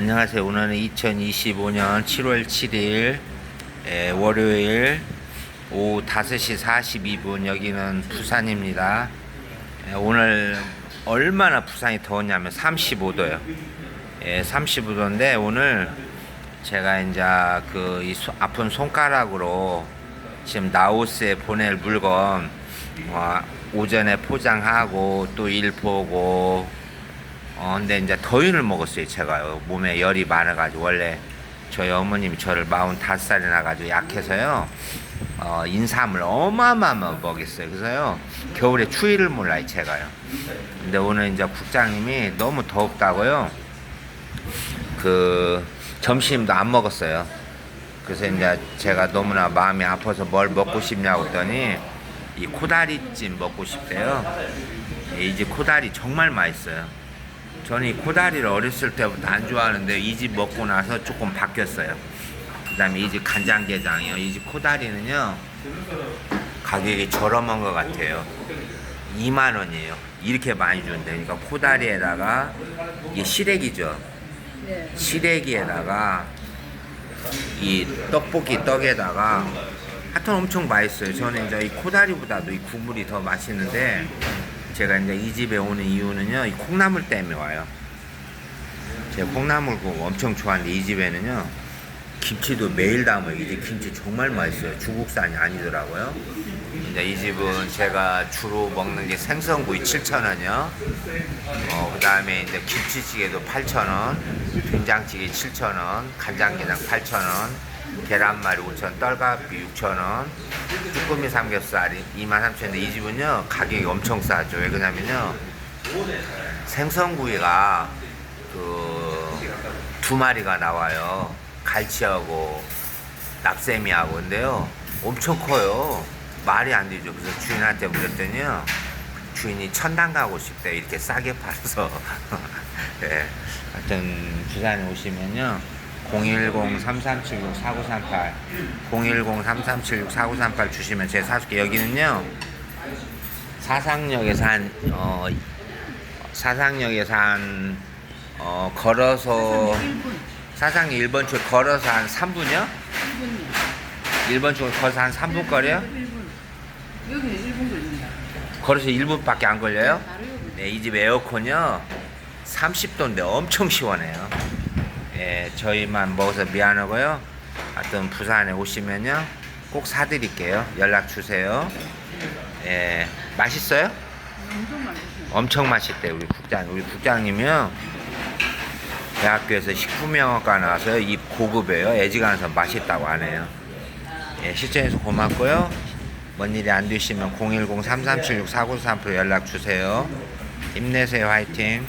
안녕하세요. 오늘은 2025년 7월 7일 에, 월요일 오후 5시 42분 여기는 부산입니다. 에, 오늘 얼마나 부산이 더웠냐면 35도요. 예, 35도인데 오늘 제가 이제 그이 아픈 손가락으로 지금 나우스에 보낼 물건 어, 오전에 포장하고 또 일 보고 어, 근데 이제 더위를 먹었어요, 제가요. 몸에 열이 많아가지고, 원래 저희 어머님이 저를 45살이 나가지고 약해서요, 어, 인삼을 어마어마하게 먹였어요. 그래서요, 겨울에 추위를 몰라요, 제가요. 근데 오늘 이제 국장님이 너무 덥다고요, 그, 점심도 안 먹었어요. 그래서 이제 제가 너무나 마음이 아파서 뭘 먹고 싶냐고 했더니, 이 코다리찜 먹고 싶대요. 이집 코다리 정말 맛있어요. 저는 이 코다리를 어렸을 때부터 안 좋아하는데 이 집 먹고 나서 조금 바뀌었어요. 그 다음에 이 집 간장게장이요. 이 집 코다리는요, 가격이 저렴한 것 같아요. 2만 원이에요. 이렇게 많이 준대. 그러니까 코다리에다가 이게 시래기죠. 네. 시래기에다가 이 떡볶이 떡에다가 하여튼 엄청 맛있어요. 저는 이제 이 코다리보다도 이 국물이 더 맛있는데 제가 이제 이 집에 오는 이유는요, 이 콩나물 때문에 와요. 제가 콩나물 국 엄청 좋아하는데 이 집에는요, 김치도 매일 담아요. 이 집 김치 정말 맛있어요. 중국산이 아니더라고요. 이제 이 집은 제가 주로 먹는 게 생선구이 7,000원이요. 어, 그 다음에 이제 김치찌개도 8,000원, 된장찌개 7,000원, 간장게장 8,000원, 계란말이 5,000원, 떡갈비 6,000원, 쭈꾸미 삼겹살이 23,000원인데 이 집은요, 가격이 엄청 싸죠. 왜 그러냐면요, 생선구이가 그 두 마리가 나와요. 갈치하고 납세미하고 근데요 엄청 커요. 말이 안 되죠. 그래서 주인한테 물었더니요 주인이 천당 가고 싶대 이렇게 싸게 팔아서 예. 하여튼 부산에 오시면요 010-3376-4938 010-3376-4938 주시면 제가 사줄게 여기는요 사상역에서 한 어, 사상역에서 한 어, 걸어서 1분. 사상 1번 쪽 걸어서 한 3분이요? 1분이요. 1번 쪽 걸어서 한 3분 거리요? 1분. 여기는 1분 걸립니다. 걸어서 1분밖에 안 걸려요? 여기. 네, 이 집 에어컨이요. 30도인데 엄청 시원해요. 예, 저희만 먹어서 미안하고요. 하여튼 부산에 오시면요. 꼭 사드릴게요. 연락 주세요. 예, 맛있어요? 엄청 맛있대 우리 국장 우리 국장님이요 대학교에서 식품영어과 나와서 이 고급이에요 애지간해서 맛있다고 하네요 예, 시청해서 고맙고요 뭔 일이 안 되시면 010-3376-4938 연락 주세요 힘내세요 화이팅